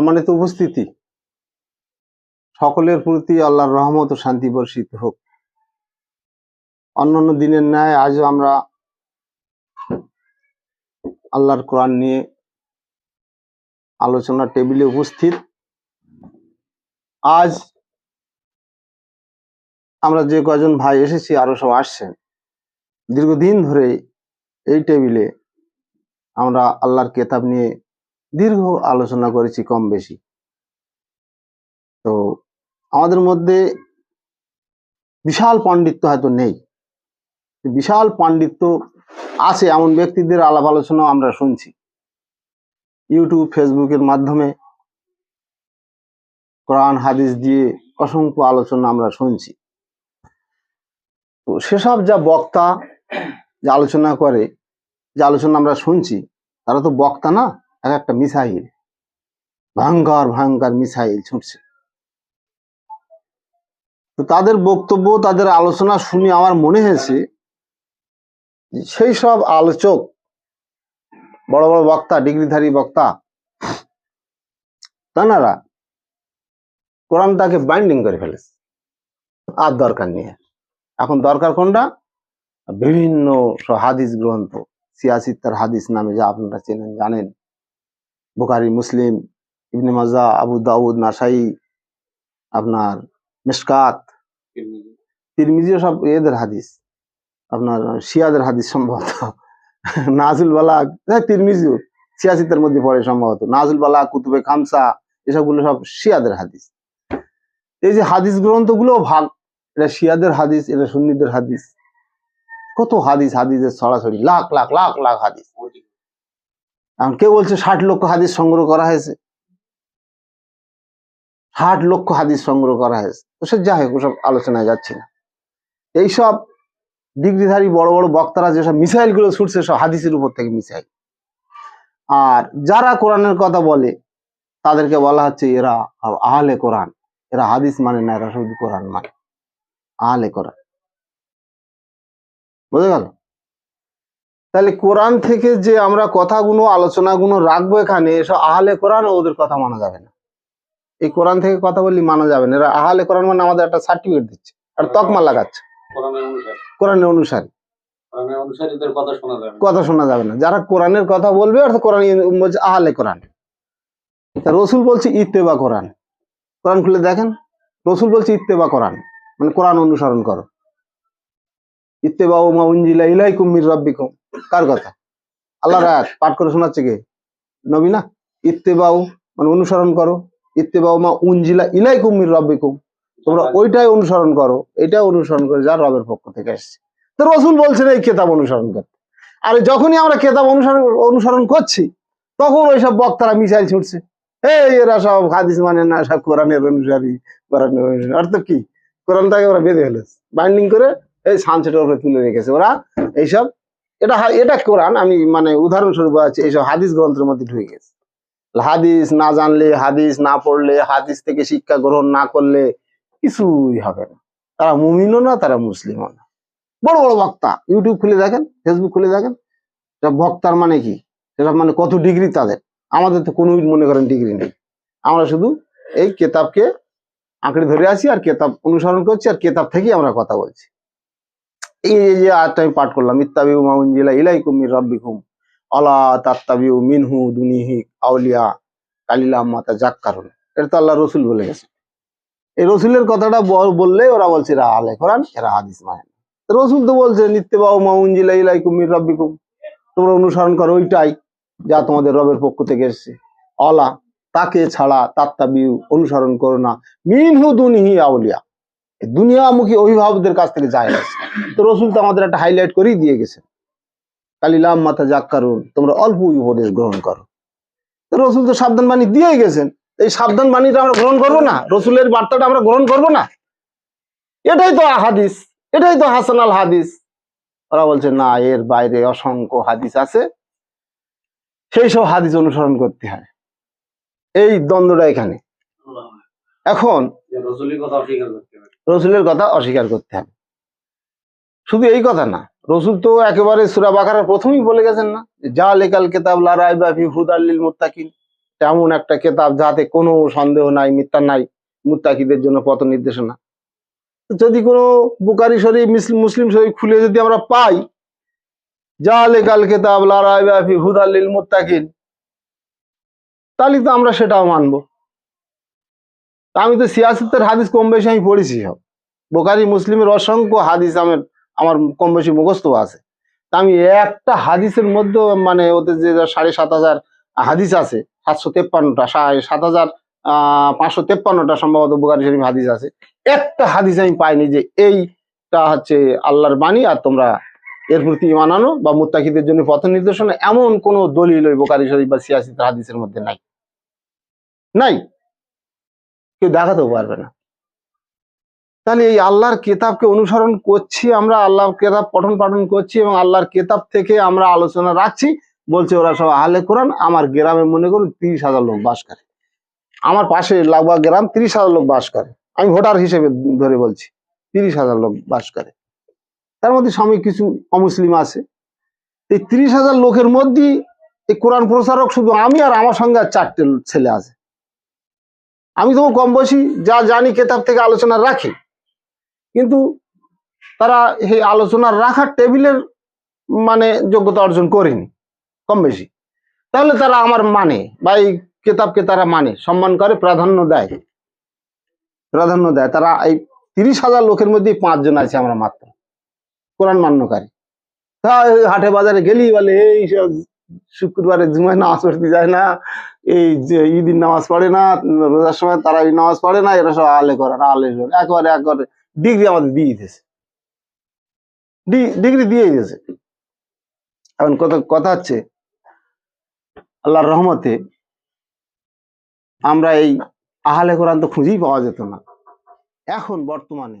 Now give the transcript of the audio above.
সম্মানিত উপস্থিতি। সকলের প্রতি আল্লাহর রহমত ও শান্তি বর্ষিত হোক। অন্যান্য দিনের ন্যায় আজও আমরা আল্লাহর কোরআন নিয়ে আলোচনার টেবিলে উপস্থিত। আজ আমরা যে কজন ভাই এসেছি, আরও সব আসছেন। দীর্ঘদিন ধরে এই টেবিলে আমরা আল্লাহর কেতাব নিয়ে দীর্ঘ আলোচনা করেছি কম বেশি। তো আমাদের মধ্যে বিশাল পাণ্ডিত্য হয়তো নেই। বিশাল পাণ্ডিত্য আছে এমন ব্যক্তিদের আলাপ আলোচনা আমরা শুনছি। ইউটিউব ফেসবুকের মাধ্যমে কোরআন, হাদিস দিয়ে অসংখ্য আলোচনা আমরা শুনছি। তো সেসব যা বক্তা যে আলোচনা করে, যে আলোচনা আমরা শুনছি, তারা তো বক্তা না? এক একটা মিসাইল। ভয়ঙ্কর ভয়ঙ্কর মিসাইল ছুটছে। তো তাদের বক্তব্য, তাদের আলোচনা শুনে আমার মনে হয়েছে সেই সব আলোচক, বড় বড় বক্তা, ডিগ্রিধারী বক্তা, তানারা কোরআনটাকে বাইন্ডিং করে ফেলেছে। আর দরকার নেই। এখন দরকার কোনটা? বিভিন্ন হাদিস গ্রন্থ সিয়াসিত্তার হাদিস নামে যা আপনারা চেনেন, জানেন বুখারি, মুসলিম, ইবনে মাজা, আবু দাউদ, নাসাই, আপনার মিসকাত, তিরমিজিও সব এদের হাদিস। আপনার শিয়াদের হাদিস সম্ভবত। নাজুল বালাক হ্যাঁ তিরমিজিও সিয়াসিতের মধ্যে পড়ে সম্ভবত। নাজুল বালাক কুতুবে খামসা, এসবগুলো সব শিয়াদের হাদিস। এই যে হাদিস গ্রন্থগুলো ভাগ, এটা শিয়াদের হাদিস, এটা সুন্নিদের হাদিস। কত হাদিস, হাদিসের সরাসরি, লাখ লাখ লাখ লাখ হাদিস। কেউ বলছে ষাট লক্ষ হাদিস সংগ্রহ করা হয়েছে। ষাট লক্ষ হাদিস সংগ্রহ করা হয়েছে। তো সে যাই হোক, ওসব আলোচনায় যাচ্ছি না। এইসব ডিগ্রিধারী বড় বড় বক্তারা যেসব মিসাইলগুলো ছুটছে, সব হাদিসের উপর থেকে মিসাইল। আর যারা কোরআনের কথা বলে, তাদেরকে বলা হচ্ছে এরা আহলে কোরআন। এরা হাদিস মানে না, এরা শুধু কোরআন মানে। আহলে কোরআন। বুঝে গেল? তাহলে কোরআন থেকে যে আমরা কথাগুলো আলোচনাগুলো রাখব এখানে এসব আহলে কোরআন ওদের কথা মানা যাবে না। এই কোরআন থেকে কথা বললি মানা যাবে না। এরা আহলে কোরআন মানে আমাদের একটা সার্টিফিকেট দিচ্ছে আর তকমা লাগাচ্ছে। কোরআনের অনুসারে। কথা শোনা যাবে না। যারা কোরআনের কথা বলবে অর্থাৎ কোরআন বলছে আহলে কোরআন। রসুল বলছে ইত্তেবা কোরআন। কোরআন খুলে দেখেন। রসুল বলছে ইত্তেবা কোরআন। মানে কোরআন অনুসরণ করো। ইত্তেবা ও মা উনজিলা ইলাইকুম মির রাব্বিকুম। কার কথা? আল্লাহর আয়াত পাঠ করে শোনাচ্ছে কে? নবী না? ইত্তেবাউ মানে অনুসরণ করো। ইত্তেবাউ মা উনজিলা ইলাইকুম মির রাব্বিকুম। তোমরা ওইটাই অনুসরণ করো এটাই অনুসরণ করে যা রবের পক্ষ থেকে এসছে। তো রসুল বলছেন এই কেতাব অনুসরণ করতে আর যখনই আমরা কেতাব অনুসরণ অনুসরণ করছি তখন ওইসব বক্তারা মিসাইল ছুটছে। এই এরা সব হাদিস মানে না সব কোরআনের অনুসারী কোরআনের অনুসারী। অর্থাৎ কি? কোরআনটাকে ওরা বেঁধে ফেলেছে। বাইন্ডিং করে এই সানসেটের উপরে তুলে রেখেছে। ওরা এইসব এটা এটা কোরআন, আমি মানে উদাহরণস্বরূপ আছে, এইসব হাদিস গ্রন্থের মধ্যে ঢুকে গেছে। হাদিস না জানলে হাদিস, না পড়লে হাদিস থেকে শিক্ষা গ্রহণ না করলে কিছুই হবে না। তারা মুমিনও না, তারা মুসলিমও না। বড় বড় বক্তা, ইউটিউব খুলে দেখেন, ফেসবুক খুলে দেখেন বক্তার মানে কি? সেটা মানে কত ডিগ্রি তাদের? আমাদের তো কোনো মনে করেন ডিগ্রি নেই। আমরা শুধু এই কেতাবকে আঁকড়ে ধরে আছি আর কেতাব অনুসরণ করছি আর কেতাব থেকেই আমরা কথা বলছি। এই এই যে আজটা আমি পাঠ করলাম। ইত্তাবিউ মাউনজিলা ইলাইকুম মির রাব্বিকুম। আলা তাত্তাবিউ মিনহু দুনিহি আউলিয়া। কালিলা মাতা জাক্কারুন এটা তো আল্লাহ রসুল বলে গেছে। এই রসুলের কথাটা বললে ওরা বলছে, এরা আলে কোরআন, এরা হাদিস মানে রসুল তো বলছে নিত্যবাউ মাউনজিলা ইলাইকুম মির রাব্বিকুম। তোমরা অনুসরণ করো ওইটাই যা তোমাদের রবের পক্ষ থেকে এসছে। অলা তাকে ছাড়া তাত্তাবিউ অনুসরণ করো না। মিনহু দুনিহি আউলিয়া। দুনিয়ামুখী অভিভাবকদের কাছ থেকে যায় তো রসুল তো আমাদের একটা হাইলাইট করেই দিয়ে গেছে। কালিলাম মাথা যাক কারণ তোমরা অল্প উপদেশ গ্রহণ করো। তো রসুল তো সাবধান বাণী দিয়েই গেছেন। এই সাবধান বাণীটা আমরা গ্রহণ করব না? রসুলের বার্তাটা আমরা গ্রহণ করব না? এটাই তো হাদিস, এটাই তো হাসান আল হাদিস। ওরা বলছে, না, এর বাইরে অসংখ্য হাদিস আছে। সেই সব হাদিস অনুসরণ করতে হয়। এই দ্বন্দ্বটা এখানে। এখন রসুলের কথা অস্বীকার করতে হবে। শুধু এই কথা না, রসুল তো একেবারে সুরা বাকারার প্রথমেই বলে গেছেন না যা লেকাল কেতাব লারাই বা ফি হুদাল্লিল মুত্তাকিন। তেমন একটা কেতাব যাতে কোনো সন্দেহ নাই, মিথ্যা নাই, মুত্তাকিদের জন্য পথ নির্দেশনা। যদি কোনো বুকারি শরীফ মুসলিম শরীফ খুলে যদি আমরা পাই, যা কাল কেতাব লারাইবাফি হুদাল্লিল মুত্তাকিন, তাহলে তো আমরা সেটাও মানবো। আমি তো সিয়াসতের হাদিস কম বেশি আমি পড়েছি সব। বোকারি মুসলিমের অসংখ্য হাদিস আমার আমার কম বেশি মুখস্থ আছে। তা আমি একটা হাদিসের মধ্যে মানে ওদের যে সাড়ে সাত হাজার হাদিস আছে, সাতশো তেপ্পান্নটা সাত হাজার পাঁচশো তেপ্পান্নটা সম্ভবত বোকারি শরীফ হাদিস আছে। একটা হাদিস আমি পাইনি যে এইটা হচ্ছে আল্লাহর বাণী আর তোমরা এর প্রতি ইমান আনো বা মুত্তাকিদের জন্য পথ নির্দেশনা, এমন কোন দলিল ওই বোকারি শরীফ বা সিয়াসিত হাদিসের মধ্যে নাই। নাই? কেউ দেখাতেও পারবে না। তাহলে এই আল্লাহর কেতাবকে অনুসরণ করছি আমরা, আল্লাহর কেতাব পঠন পাঠন করছি এবং আল্লাহর কেতাব থেকে আমরা আলোচনা রাখছি। বলছে ওরা সব আহলে কোরআন, আমার গ্রামে মনে করুন তিরিশ হাজার লোক বাস করে। আমার পাশে লাগবা গ্রাম তিরিশ হাজার লোক বাস করে। আমি ভোটার হিসেবে ধরে বলছি, তিরিশ হাজার লোক বাস করে। তার মধ্যে স্বামী কিছু অমুসলিম আছে। এই তিরিশ হাজার লোকের মধ্যে এই কোরআন প্রচারক শুধু আমি আর আমার সঙ্গে আর চারটে ছেলে আছে। আমি তো কম বয়সী, যা জানি কেতাব থেকে আলোচনা রাখি। কিন্তু তারা এই আলোচনা রাখার টেবিলের মানে যোগ্যতা অর্জন করেনি, কম বেশি। তাহলে তারা আমার মানে বা এই কেতাবকে তারা মানে সম্মান করে, প্রাধান্য দেয়। প্রাধান্য দেয়। তারা এই তিরিশ হাজার লোকের মধ্যে পাঁচজন আছে আমরা মাত্র। কোরআন মান্যকারী। তা হাটে বাজারে গেলি বলে, এই শুক্রবারে জুমায় নামাজ পড়তে যায় না, এই যে ঈদিন নামাজ পড়ে না, রোজার সময় তারা নামাজ পড়ে না, এরা সব আলে করে না, আলে করে একবারে একবারে ডিগ্রি আমাদের দিয়ে দিতেছে ডিগ্রি দিয়ে দিয়েছে। এখন কথা কথা হচ্ছে, আল্লাহর রহমতে আমরা এই আহলে কোরআন তো খুঁজেই পাওয়া যেত না। এখন বর্তমানে